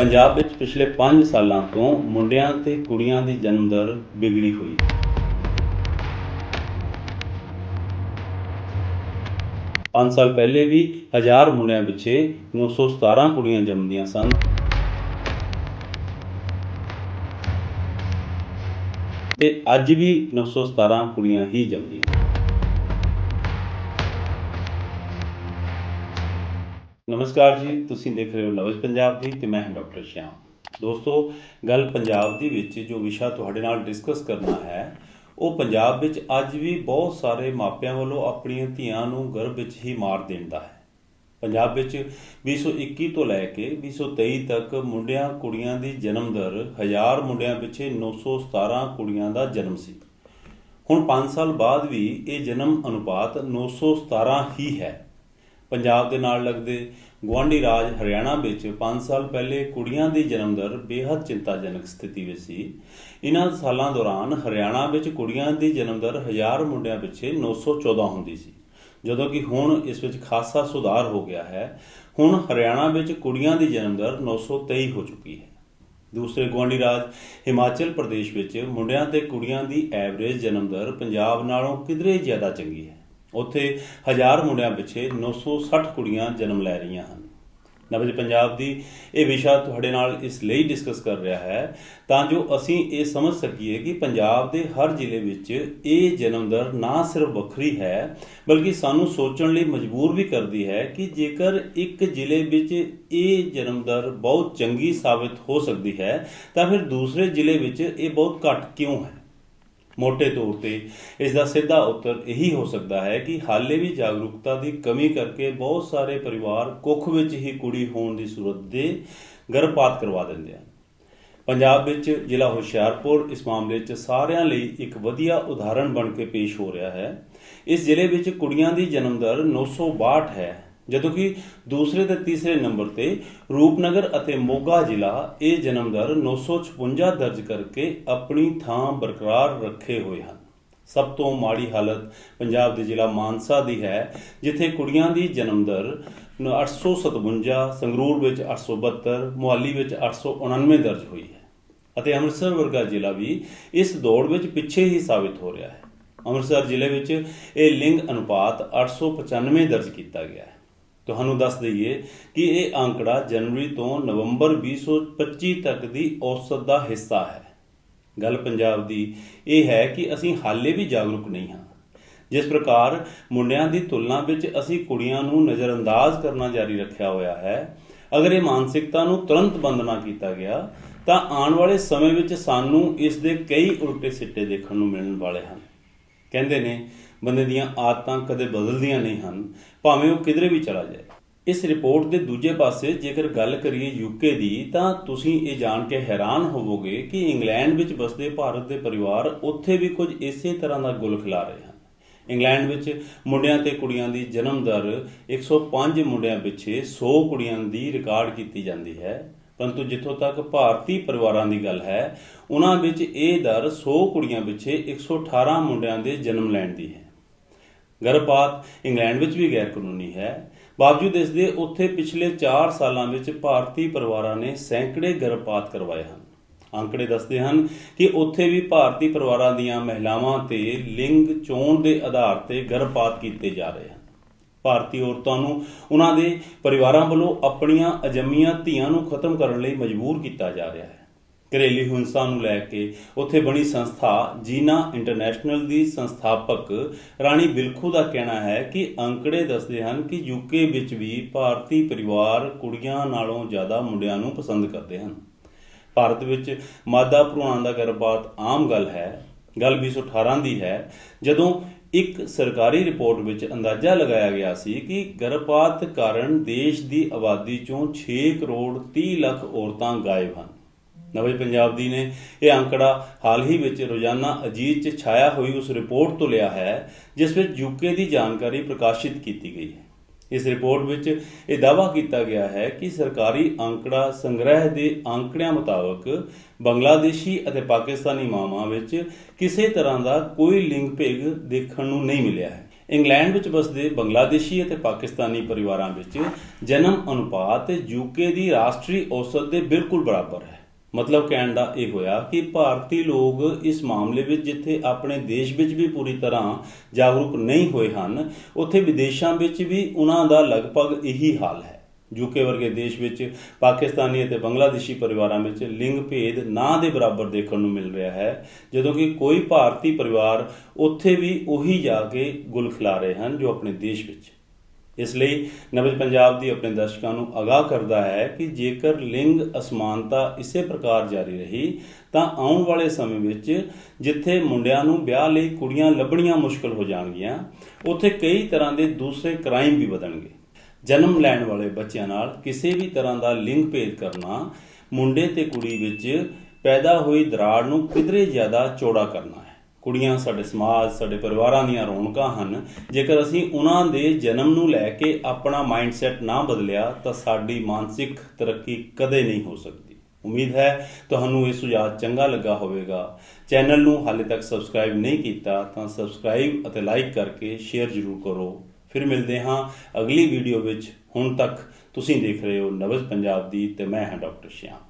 ਪੰਜਾਬ ਵਿੱਚ ਪਿਛਲੇ 5 ਸਾਲਾਂ ਤੋਂ ਮੁੰਡਿਆਂ ਤੇ ਕੁੜੀਆਂ ਦੀ ਜਨਮ ਦਰ ਵਿਗੜੀ ਹੋਈ। ਹੈ ਪੰਜ ਸਾਲ ਪਹਿਲੇ ਵੀ ਹਜ਼ਾਰ ਮੁੰਡਿਆਂ ਪਿੱਛੇ 917 ਕੁੜੀਆਂ ਜੰਮਦੀਆਂ ਸਨ। ਤੇ ਅੱਜ ਵੀ 917 ਕੁੜੀਆਂ ਹੀ ਜੰਮਦੀਆਂ। ਨਮਸਕਾਰ ਜੀ, ਤੁਸੀਂ ਦੇਖ ਰਹੇ ਹੋ ਨਵਜ਼ ਪੰਜਾਬ ਦੀ ਤੇ ਮੈਂ ਹਾਂ ਡਾਕਟਰ ਸ਼ਿਆਮ। ਦੋਸਤੋ, ਗੱਲ ਪੰਜਾਬ ਦੀ ਵਿੱਚ ਜੋ ਵਿਸ਼ਾ ਤੁਹਾਡੇ ਨਾਲ ਡਿਸਕਸ ਕਰਨਾ ਹੈ, ਉਹ ਪੰਜਾਬ ਵਿੱਚ ਅੱਜ ਵੀ ਬਹੁਤ ਸਾਰੇ ਮਾਪਿਆਂ ਵੱਲੋਂ ਆਪਣੀਆਂ ਧੀਆਂ ਨੂੰ ਗਰਭ ਵਿੱਚ ਹੀ ਮਾਰ ਦੇਣ ਦਾ ਹੈ। ਪੰਜਾਬ ਵਿੱਚ 2021 ਤੋਂ ਲੈ ਕੇ 2023 ਤੱਕ ਮੁੰਡਿਆਂ ਕੁੜੀਆਂ ਦੀ ਜਨਮ ਦਰ ਹਜ਼ਾਰ ਮੁੰਡਿਆਂ ਪਿੱਛੇ 917 ਕੁੜੀਆਂ ਦਾ ਜਨਮ ਸੀ। ਹੁਣ 5 ਸਾਲ ਬਾਅਦ ਵੀ ਇਹ ਜਨਮ ਅਨੁਪਾਤ 917 ਹੀ ਹੈ। ਪੰਜਾਬ ਦੇ ਨਾਲ ਲੱਗਦੇ ਗੁਆਂਢੀ ਰਾਜ ਹਰਿਆਣਾ ਵਿੱਚ 5 ਸਾਲ ਪਹਿਲੇ ਕੁੜੀਆਂ ਦੀ ਜਨਮ ਦਰ ਬੇहद ਚਿੰਤਾਜਨਕ ਸਥਿਤੀ ਵਿੱਚ ਸੀ। ਇਨ੍ਹਾਂ ਸਾਲਾਂ ਦੌਰਾਨ ਹਰਿਆਣਾ ਵਿੱਚ ਕੁੜੀਆਂ ਦੀ ਜਨਮ ਦਰ ਹਜ਼ਾਰ ਮੁੰਡਿਆਂ ਪਿੱਛੇ 914 ਹੁੰਦੀ ਸੀ। ਜਦੋਂ ਕਿ ਹੁਣ ਇਸ ਵਿੱਚ ਖਾਸਾ ਸੁਧਾਰ ਹੋ ਗਿਆ ਹੈ। ਹੁਣ ਹਰਿਆਣਾ ਵਿੱਚ ਕੁੜੀਆਂ ਦੀ ਜਨਮ ਦਰ 923 ਹੋ ਚੁੱਕੀ ਹੈ। ਦੂਸਰੇ ਗੁਆਂਢੀ ਰਾਜ ਹਿਮਾਚਲ ਪ੍ਰਦੇਸ਼ ਵਿੱਚ ਮੁੰਡਿਆਂ ਤੇ ਕੁੜੀਆਂ ਦੀ ਐਵਰੇਜ ਜਨਮ ਦਰ ਪੰਜਾਬ ਨਾਲੋਂ ਕਿਧਰੇ ਜ਼ਿਆਦਾ ਚੰਗੀ ਹੈ। ਉੱਥੇ ਹਜ਼ਾਰ ਮੁੰਡਿਆਂ ਪਿੱਛੇ 960 ਕੁੜੀਆਂ ਜਨਮ ਲੈ ਰਹੀਆਂ ਹਨ। ਨਵਜ ਪੰਜਾਬ ਦੀ ਇਹ ਵਿਸ਼ਾ ਤੁਹਾਡੇ ਨਾਲ ਇਸ ਲਈ ਡਿਸਕਸ ਕਰ ਰਿਹਾ ਹੈ, ਤਾਂ ਜੋ ਅਸੀਂ ਇਹ ਸਮਝ ਸਕੀਏ ਕਿ ਪੰਜਾਬ ਦੇ ਹਰ ਜ਼ਿਲ੍ਹੇ ਵਿੱਚ ਇਹ ਜਨਮ ਦਰ ਨਾ ਸਿਰਫ ਵੱਖਰੀ ਹੈ, ਬਲਕਿ ਸਾਨੂੰ ਸੋਚਣ ਲਈ ਮਜਬੂਰ ਵੀ ਕਰਦੀ ਹੈ ਕਿ ਜੇਕਰ ਇੱਕ ਜ਼ਿਲ੍ਹੇ ਵਿੱਚ ਇਹ ਜਨਮ ਦਰ ਬਹੁਤ ਚੰਗੀ ਸਾਬਿਤ ਹੋ ਸਕਦੀ ਹੈ, ਤਾਂ ਫਿਰ ਦੂਸਰੇ ਜ਼ਿਲ੍ਹੇ ਵਿੱਚ ਇਹ ਬਹੁਤ ਘੱਟ ਕਿਉਂ ਹੈ? ਮੋٹے ਤੌਰ ਤੇ ਇਸ ਦਾ ਸਿੱਧਾ ਉੱਤਰ ਇਹੀ ਹੋ ਸਕਦਾ ਹੈ ਕਿ ਹਾਲੇ ਵੀ ਜਾਗਰੂਕਤਾ ਦੀ ਕਮੀ ਕਰਕੇ ਬਹੁਤ ਸਾਰੇ ਪਰਿਵਾਰ ਕੁੱਖ ਵਿੱਚ ਹੀ ਕੁੜੀ ਹੋਣ ਦੀ ਸੂਰਤ ਦੇ ਗਰਭਪਾਤ ਕਰਵਾ ਦਿੰਦੇ ਹਨ। ਪੰਜਾਬ ਵਿੱਚ ਜ਼ਿਲ੍ਹਾ ਹੁਸ਼ਿਆਰਪੁਰ ਇਸ ਮਾਮਲੇ 'ਚ ਸਾਰਿਆਂ ਲਈ ਇੱਕ ਵਧੀਆ ਉਦਾਹਰਣ ਬਣ ਕੇ ਪੇਸ਼ ਹੋ ਰਿਹਾ ਹੈ। ਇਸ ਜ਼ਿਲ੍ਹੇ ਵਿੱਚ ਕੁੜੀਆਂ ਦੀ ਜਨਮ ਦਰ 962 ਹੈ। ਜਦੋਂ ਕਿ ਦੂਸਰੇ ਤੇ ਤੀਸਰੇ ਨੰਬਰ ਤੇ ਰੂਪਨਗਰ ਅਤੇ ਮੋਗਾ ਜ਼ਿਲ੍ਹਾ ਇਹ ਜਨਮ ਦਰ 956 ਦਰਜ ਕਰਕੇ ਆਪਣੀ ਥਾਂ ਬਰਕਰਾਰ ਰੱਖੇ ਹੋਏ ਹਨ। ਸਭ ਤੋਂ ਮਾੜੀ ਹਾਲਤ ਪੰਜਾਬ ਦੇ ਜ਼ਿਲ੍ਹਾ ਮਾਨਸਾ ਦੀ ਹੈ, ਜਿੱਥੇ ਕੁੜੀਆਂ ਦੀ ਜਨਮ ਦਰ 857 ਸੰਗਰੂਰ ਵਿੱਚ 872 ਮੁਹਾਲੀ ਵਿੱਚ 899 ਦਰਜ ਹੋਈ ਹੈ ਅਤੇ ਅੰਮ੍ਰਿਤਸਰ ਵਰਗਾ ਜ਼ਿਲ੍ਹਾ ਵੀ ਇਸ ਦੌੜ ਵਿੱਚ ਪਿੱਛੇ ਹੀ ਸਾਬਿਤ ਹੋ ਰਿਹਾ ਹੈ। ਅੰਮ੍ਰਿਤਸਰ ਜ਼ਿਲ੍ਹੇ ਵਿੱਚ ਇਹ ਲਿੰਗ ਅਨੁਪਾਤ 895 ਦਰਜ ਕੀਤਾ ਗਿਆ ਹੈ। ਤੁਹਾਨੂੰ ਦੱਸ ਦਈਏ ਕਿ ਇਹ ਅੰਕੜਾ ਜਨਵਰੀ ਤੋਂ ਨਵੰਬਰ 2025 ਤੱਕ ਦੀ ਔਸਤ ਦਾ ਹਿੱਸਾ ਹੈ। ਗੱਲ ਪੰਜਾਬ ਦੀ ਇਹ ਹੈ ਕਿ ਅਸੀਂ ਹਾਲੇ ਵੀ ਜਾਗਰੂਕ ਨਹੀਂ ਹਾਂ। ਜਿਸ ਪ੍ਰਕਾਰ ਮੁੰਡਿਆਂ ਦੀ ਤੁਲਨਾ ਵਿੱਚ ਅਸੀਂ ਕੁੜੀਆਂ ਨੂੰ ਨਜ਼ਰਅੰਦਾਜ਼ ਕਰਨਾ ਜਾਰੀ ਰੱਖਿਆ ਹੋਇਆ ਹੈ, ਅਗਰ ਇਹ ਮਾਨਸਿਕਤਾ ਨੂੰ ਤੁਰੰਤ ਬੰਦ ਨਾ ਕੀਤਾ ਗਿਆ, ਤਾਂ ਆਉਣ ਵਾਲੇ ਸਮੇਂ ਵਿੱਚ ਸਾਨੂੰ ਇਸ ਦੇ ਕਈ ਉਲਟੇ ਸਿੱਟੇ ਦੇਖਣ ਨੂੰ ਮਿਲਣ ਵਾਲੇ ਹਨ। ਕਹਿੰਦੇ ਨੇ ਬੰਦੇ ਦੀਆਂ ਆਦਤਾਂ ਕਦੇ ਬਦਲਦੀਆਂ ਨਹੀਂ ਹਨ, ਭਾਵੇਂ ਉਹ ਕਿਧਰੇ ਵੀ ਚਲਾ ਜਾਏ। ਇਸ ਰਿਪੋਰਟ ਦੇ ਦੂਜੇ ਪਾਸੇ ਜੇਕਰ ਗੱਲ ਕਰੀਏ ਯੂਕੇ ਦੀ, ਤਾਂ ਤੁਸੀਂ ਇਹ ਜਾਣ ਕੇ ਹੈਰਾਨ ਹੋਵੋਗੇ ਕਿ ਇੰਗਲੈਂਡ ਵਿੱਚ ਵਸਦੇ ਭਾਰਤ ਦੇ ਪਰਿਵਾਰ ਉੱਥੇ ਵੀ ਕੁਝ ਇਸੇ ਤਰ੍ਹਾਂ ਦਾ ਗੁਲ ਖਿਲਾ ਰਹੇ ਹਨ। ਇੰਗਲੈਂਡ ਵਿੱਚ ਮੁੰਡਿਆਂ ਤੇ ਕੁੜੀਆਂ ਦੀ ਜਨਮ ਦਰ 105 ਮੁੰਡਿਆਂ ਪਿੱਛੇ 100 ਕੁੜੀਆਂ ਦੀ ਰਿਕਾਰਡ ਕੀਤੀ ਜਾਂਦੀ ਹੈ। ਪਰੰਤੂ ਜਿੱਥੋਂ ਤੱਕ ਭਾਰਤੀ ਪਰਿਵਾਰਾਂ ਦੀ ਗੱਲ ਹੈ, ਉਹਨਾਂ ਵਿੱਚ ਇਹ ਦਰ 100 ਕੁੜੀਆਂ ਪਿੱਛੇ 118 ਮੁੰਡਿਆਂ ਦੇ ਜਨਮ ਲੈਣ ਦੀ ਹੈ। ਗਰਭਪਾਤ ਇੰਗਲੈਂਡ ਵਿੱਚ ਵੀ ਗੈਰ ਕਾਨੂੰਨੀ ਹੈ। ਬਾਵਜੂਦ ਇਸ ਦੇ ਉੱਥੇ ਪਿਛਲੇ 4 ਸਾਲਾਂ ਵਿੱਚ ਭਾਰਤੀ ਪਰਿਵਾਰਾਂ ਨੇ ਸੈਂਕੜੇ ਗਰਭਪਾਤ ਕਰਵਾਏ ਹਨ। ਅੰਕੜੇ ਦੱਸਦੇ ਹਨ ਕਿ ਉੱਥੇ ਵੀ ਭਾਰਤੀ ਪਰਿਵਾਰਾਂ ਦੀਆਂ ਮਹਿਲਾਵਾਂ ਤੇ ਲਿੰਗ ਚੋਣ ਦੇ ਆਧਾਰ ਤੇ ਗਰਭਪਾਤ ਕੀਤੇ ਜਾ ਰਹੇ ਹਨ। ਭਾਰਤੀ ਔਰਤਾਂ ਨੂੰ ਉਹਨਾਂ ਦੇ ਪਰਿਵਾਰਾਂ ਵੱਲੋਂ ਆਪਣੀਆਂ ਅਜੰਮੀਆਂ ਧੀਆਂ ਨੂੰ ਖਤਮ ਕਰਨ ਲਈ ਮਜਬੂਰ ਕੀਤਾ ਜਾ ਰਿਹਾ ਹੈ। ਘਰੇਲੂ ਹਿੰਸਾ ਨੂੰ ਲੈ ਕੇ ਉੱਥੇ ਬਣੀ ਸੰਸਥਾ ਜੀਨਾ ਇੰਟਰਨੈਸ਼ਨਲ ਦੀ ਸੰਸਥਾਪਕ ਰਾਣੀ ਬਿਲਖੂ ਦਾ ਕਹਿਣਾ ਹੈ ਕਿ ਅੰਕੜੇ ਦੱਸਦੇ ਹਨ ਕਿ ਯੂਕੇ ਵਿੱਚ ਵੀ ਭਾਰਤੀ ਪਰਿਵਾਰ ਕੁੜੀਆਂ ਨਾਲੋਂ ਜ਼ਿਆਦਾ ਮੁੰਡਿਆਂ ਨੂੰ ਪਸੰਦ ਕਰਦੇ ਹਨ। ਭਾਰਤ ਵਿੱਚ ਮਾਦਾ ਭਰੂਣਾਂ ਦਾ ਗਰਭਪਾਤ ਆਮ ਗੱਲ ਹੈ, ਗੱਲ 2018 ਦੀ ਹੈ। ਜਦੋਂ ਇੱਕ ਸਰਕਾਰੀ ਰਿਪੋਰਟ ਵਿੱਚ ਅੰਦਾਜ਼ਾ ਲਗਾਇਆ ਗਿਆ ਸੀ ਕਿ ਗਰਭਪਾਤ ਕਾਰਨ ਦੇਸ਼ ਦੀ ਆਬਾਦੀ ਚੋਂ 6 ਕਰੋੜ 30 ਲੱਖ ਔਰਤਾਂ ਗਾਇਬ ਹਨ ਨਵੇਂ ਪੰਜਾਬ ਦੀ ਨੇ ਇਹ ਅੰਕੜਾ ਹਾਲ ਹੀ ਵਿੱਚ ਰੋਜ਼ਾਨਾ ਅਜੀਤ 'ਚ ਛਾਇਆ ਹੋਈ ਉਸ ਰਿਪੋਰਟ ਤੋਂ ਲਿਆ ਹੈ, ਜਿਸ ਵਿੱਚ ਯੂਕੇ ਦੀ ਜਾਣਕਾਰੀ ਪ੍ਰਕਾਸ਼ਿਤ ਕੀਤੀ ਗਈ ਹੈ। ਇਸ ਰਿਪੋਰਟ ਵਿੱਚ ਇਹ ਦਾਅਵਾ ਕੀਤਾ ਗਿਆ ਹੈ ਕਿ ਸਰਕਾਰੀ ਅੰਕੜਾ ਸੰਗ੍ਰਹਿ ਦੇ ਅੰਕੜਿਆਂ ਮੁਤਾਬਕ ਬੰਗਲਾਦੇਸ਼ੀ ਅਤੇ ਪਾਕਿਸਤਾਨੀ ਮਾਵਾਂ ਵਿੱਚ ਕਿਸੇ ਤਰ੍ਹਾਂ ਦਾ ਕੋਈ ਲਿੰਗ ਭੇਗ ਦੇਖਣ ਨੂੰ ਨਹੀਂ ਮਿਲਿਆ ਹੈ। ਇੰਗਲੈਂਡ ਵਿੱਚ ਵਸਦੇ ਬੰਗਲਾਦੇਸ਼ੀ ਅਤੇ ਪਾਕਿਸਤਾਨੀ ਪਰਿਵਾਰਾਂ ਵਿੱਚ ਜਨਮ ਅਨੁਪਾਤ ਯੂਕੇ ਦੀ ਰਾਸ਼ਟਰੀ ਔਸਤ ਦੇ ਬਿਲਕੁਲ ਬਰਾਬਰ ਹੈ। ਮਤਲਬ ਕਹਿਣ ਦਾ ਇਹ ਹੋਇਆ ਕਿ ਭਾਰਤੀ ਲੋਕ ਇਸ ਮਾਮਲੇ ਵਿੱਚ ਜਿੱਥੇ ਆਪਣੇ ਦੇਸ਼ ਵਿੱਚ ਵੀ ਪੂਰੀ ਤਰ੍ਹਾਂ ਜਾਗਰੂਕ ਨਹੀਂ ਹੋਏ ਹਨ, ਉੱਥੇ ਵਿਦੇਸ਼ਾਂ ਵਿੱਚ ਵੀ ਉਹਨਾਂ ਦਾ ਲਗਭਗ ਇਹੀ ਹਾਲ ਹੈ। ਯੂਕੇ ਵਰਗੇ ਦੇਸ਼ ਵਿੱਚ, ਪਾਕਿਸਤਾਨੀ ਅਤੇ ਬੰਗਲਾਦੇਸ਼ੀ ਪਰਿਵਾਰਾਂ ਵਿੱਚ ਲਿੰਗ ਭੇਦ ਨਾ ਦੇ ਬਰਾਬਰ ਦੇਖਣ ਨੂੰ ਮਿਲ ਰਿਹਾ ਹੈ, ਜਦੋਂ ਕਿ ਕੋਈ ਭਾਰਤੀ ਪਰਿਵਾਰ ਉੱਥੇ ਵੀ ਉਹੀ ਜਾ ਕੇ ਗੁਲ ਖਿਲਾ ਰਹੇ ਹਨ ਜੋ ਆਪਣੇ ਦੇਸ਼ ਵਿੱਚ। ਇਸ ਲਈ ਨਵਜ ਪੰਜਾਬ ਦੀ ਆਪਣੇ ਦਰਸ਼ਕਾਂ ਨੂੰ ਅਗਾਹ ਕਰਦਾ ਹੈ ਕਿ ਜੇਕਰ ਲਿੰਗ ਅਸਮਾਨਤਾ ਇਸੇ ਪ੍ਰਕਾਰ ਜਾਰੀ ਰਹੀ, ਤਾਂ ਆਉਣ ਵਾਲੇ ਸਮੇਂ ਵਿੱਚ ਜਿੱਥੇ ਮੁੰਡਿਆਂ ਨੂੰ ਵਿਆਹ ਲਈ ਕੁੜੀਆਂ ਲੱਭਣੀਆਂ ਮੁਸ਼ਕਲ ਹੋ ਜਾਣਗੀਆਂ, ਉੱਥੇ ਕਈ ਤਰ੍ਹਾਂ ਦੇ ਦੂਸਰੇ ਕ੍ਰਾਈਮ ਵੀ ਵਧਣਗੇ। ਜਨਮ ਲੈਣ ਵਾਲੇ ਬੱਚਿਆਂ ਨਾਲ ਕਿਸੇ ਵੀ ਤਰ੍ਹਾਂ ਦਾ ਲਿੰਗ ਭੇਦ ਕਰਨਾ, ਮੁੰਡੇ ਤੇ ਕੁੜੀ ਵਿੱਚ ਪੈਦਾ ਹੋਈ ਦਰਾੜ ਨੂੰ ਕਿਧਰੇ ਜ਼ਿਆਦਾ ਚੌੜਾ ਕਰਨਾ ਹੈ। ਕੁੜੀਆਂ ਸਾਡੇ ਸਮਾਜ, ਸਾਡੇ ਪਰਿਵਾਰਾਂ ਦੀਆਂ ਰੌਣਕਾਂ ਹਨ। ਜੇਕਰ ਅਸੀਂ ਉਹਨਾਂ ਦੇ ਜਨਮ ਨੂੰ ਲੈ ਕੇ ਆਪਣਾ ਮਾਈਂਡਸੈਟ ਨਾ ਬਦਲਿਆ, ਤਾਂ ਸਾਡੀ ਮਾਨਸਿਕ ਤਰੱਕੀ ਕਦੇ ਨਹੀਂ ਹੋ ਸਕਦੀ। ਉਮੀਦ ਹੈ ਤੁਹਾਨੂੰ ਇਹ ਸੁਝਾਅ ਚੰਗਾ ਲੱਗਾ ਹੋਵੇਗਾ। ਚੈਨਲ ਨੂੰ ਹਾਲੇ ਤੱਕ ਸਬਸਕ੍ਰਾਈਬ ਨਹੀਂ ਕੀਤਾ, ਤਾਂ ਸਬਸਕ੍ਰਾਈਬ ਅਤੇ ਲਾਈਕ ਕਰਕੇ ਸ਼ੇਅਰ ਜ਼ਰੂਰ ਕਰੋ। ਫਿਰ ਮਿਲਦੇ ਹਾਂ ਅਗਲੀ ਵੀਡੀਓ ਵਿੱਚ। ਹੁਣ ਤੱਕ ਤੁਸੀਂ ਦੇਖ ਰਹੇ ਹੋ ਨਵਜ ਪੰਜਾਬ ਦੀ ਤੇ ਮੈਂ ਹਾਂ ਡਾਕਟਰ ਸ਼ਿਆਮ।